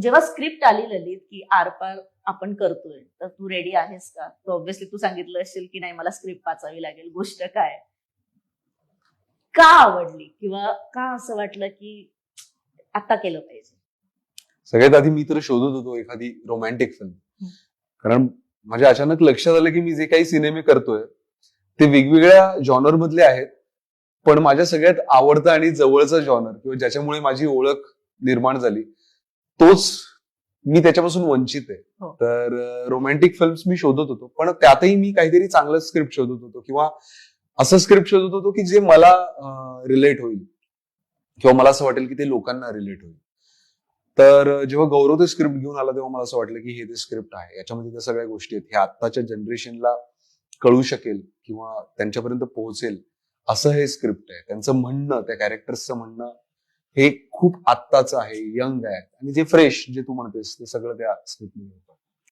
जेव्हा स्क्रिप्ट आली ललित की आरपार आपण करतोय तर तू रेडी आहेस का? तर ऑब्व्हियसली तू सांगितलं असेल की नाही मला स्क्रिप्ट वाचावी लागेल. गोष्ट काय? का आवडली? किंवा का असं वाटलं की आता केलं पाहिजे? सगळ्यात आधी मी तर शोधत होतो एखादी रोमॅन्टिक फिल्म. कारण माझ्या अचानक लक्षात आलं की मी जे काही सिनेमे करतोय ते वेगवेगळ्या जॉनर मधले आहेत. पण माझ्या सगळ्यात आवडता आणि जवळचा जॉनर किंवा ज्याच्यामुळे माझी ओळख निर्माण झाली तोच मी त्याच्यापासून वंचित आहे. हो. तर रोमॅन्टिक फिल्म्स मी शोधत होतो. पण त्यातही मी काहीतरी चांगलं स्क्रिप्ट शोधत होतो किंवा असं स्क्रिप्ट शोधत होतो की जे मला रिलेट होईल. किंवा मला असं वाटेल की ते लोकांना रिलेट होईल. तर जेव्हा गौरव ते स्क्रिप्ट घेऊन आला तेव्हा मला असं वाटलं की हे ते स्क्रिप्ट आहे. याच्यामध्ये त्या सगळ्या गोष्टी आहेत. हे आत्ताच्या जनरेशनला कळू शकेल किंवा त्यांच्यापर्यंत पोहोचेल. असं हे स्क्रिप्ट आहे. त्यांचं म्हणणं त्या कॅरेक्टर्सचं म्हणणं हे खूप आत्ताचं आहे यंग आहे. आणि जे फ्रेश जे तू म्हणतेस ते सगळं त्या स्क्रिप्टमध्ये होतं.